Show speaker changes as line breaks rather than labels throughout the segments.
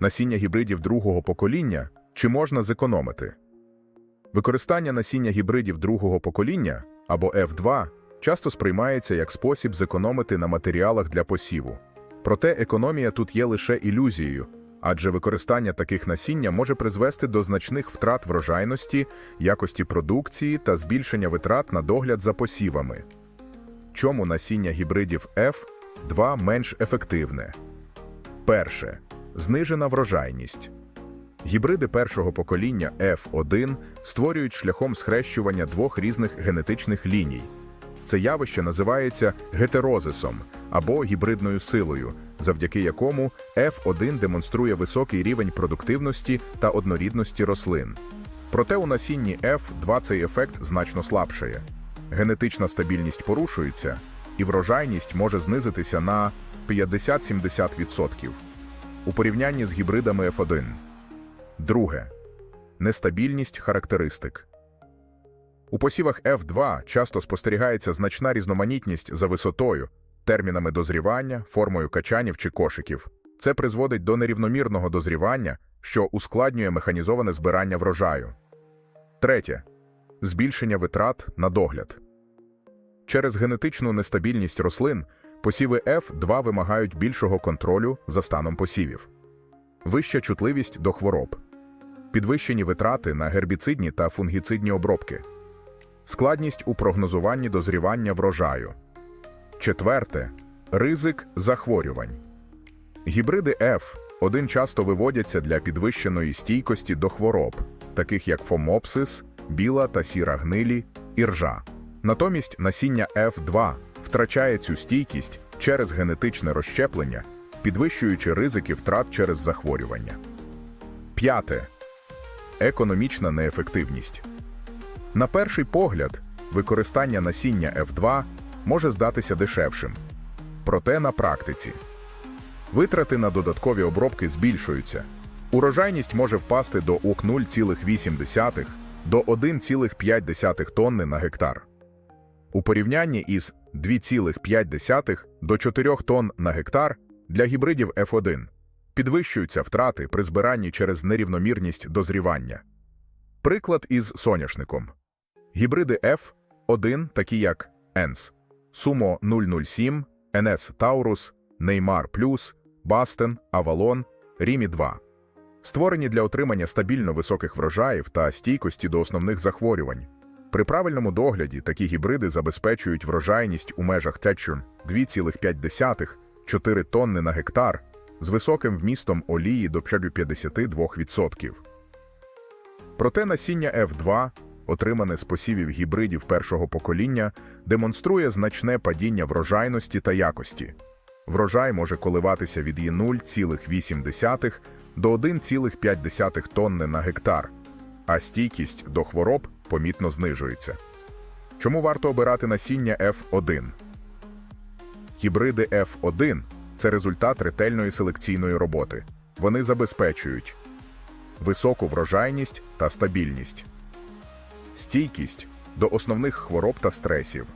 Насіння гібридів другого покоління чи можна зекономити? Використання насіння гібридів другого покоління або F2 часто сприймається як спосіб зекономити на матеріалах для посіву. Проте економія тут є лише ілюзією, адже використання таких насіння може призвести до значних втрат врожайності, якості продукції та збільшення витрат на догляд за посівами. Чому насіння гібридів F2 менш ефективне? Перше. Знижена врожайність. Гібриди першого покоління F1 створюють шляхом схрещування двох різних генетичних ліній. Це явище називається гетерозисом або гібридною силою, завдяки якому F1 демонструє високий рівень продуктивності та однорідності рослин. Проте у насінні F2 цей ефект значно слабшає. Генетична стабільність порушується, і врожайність може знизитися на 50-70% у порівнянні з гібридами F1. Друге. Нестабільність характеристик. У посівах F2 часто спостерігається значна різноманітність за висотою, термінами дозрівання, формою качанів чи кошиків. Це призводить до нерівномірного дозрівання, що ускладнює механізоване збирання врожаю. Третє. Збільшення витрат на догляд. Через генетичну нестабільність рослин посіви F2 вимагають більшого контролю за станом посівів. Вища чутливість до хвороб. Підвищені витрати на гербіцидні та фунгіцидні обробки. Складність у прогнозуванні дозрівання врожаю. Четверте. Ризик захворювань. Гібриди F1 часто виводяться для підвищеної стійкості до хвороб, таких як фомопсис, біла та сіра гнилі, іржа. Натомість насіння F2 втрачає цю стійкість через генетичне розщеплення, підвищуючи ризики втрат через захворювання. П'яте. Економічна неефективність. На перший погляд, використання насіння F2 може здатися дешевшим. Проте на практиці витрати на додаткові обробки збільшуються. Урожайність може впасти до УК 0,8 до 1,5 тонни на гектар. У порівнянні із 2,5 до 4 тонн на гектар для гібридів F1 підвищуються втрати при збиранні через нерівномірність дозрівання. Приклад із соняшником. Гібриди F1, такі як ENS, Sumo 007, NS Taurus, Neymar Plus, Basten, Avalon, Rimi 2. Створені для отримання стабільно високих врожаїв та стійкості до основних захворювань. При правильному догляді такі гібриди забезпечують врожайність у межах Тетчурн 2,5-4 тонни на гектар з високим вмістом олії до 52%. Проте насіння F2, отримане з посівів гібридів першого покоління, демонструє значне падіння врожайності та якості. Врожай може коливатися від її 0,8 до 1,5 тонни на гектар, стійкість до хвороб помітно знижується. Чому варто обирати насіння F1? Гібриди F1 це результат ретельної селекційної роботи. Вони забезпечують високу врожайність та стабільність, стійкість до основних хвороб та стресів,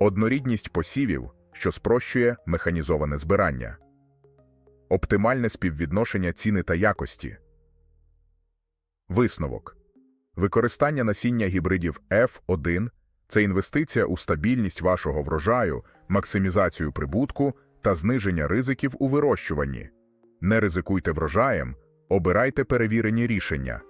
однорідність посівів, що спрощує механізоване збирання, оптимальне співвідношення ціни та якості. Висновок використання насіння гібридів F1 це інвестиція у стабільність вашого врожаю, максимізацію прибутку та зниження ризиків у вирощуванні. Не ризикуйте врожаєм, обирайте перевірені рішення.